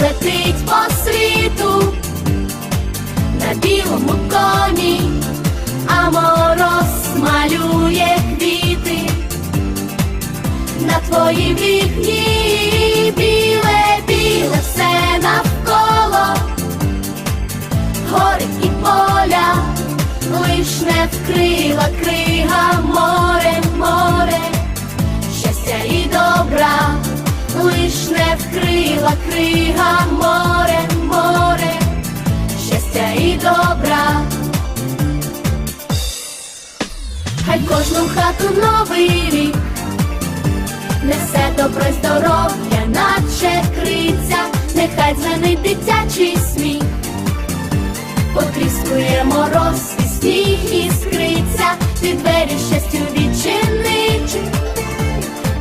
летить по світу, на білому коні, а мороз малює квіти. На твоїм вікні біле, біле все навколо, гори і поля, лиш не вкрила крига вкрила крига море, море, щастя і добра. Хай кожну хату новий рік несе добро й здоров'я, наче криця, нехай дзвенить дитячий сміх, потріскує мороз і сніг іскриця, ти двері щастю відчинить,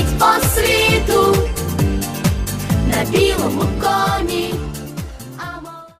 летить по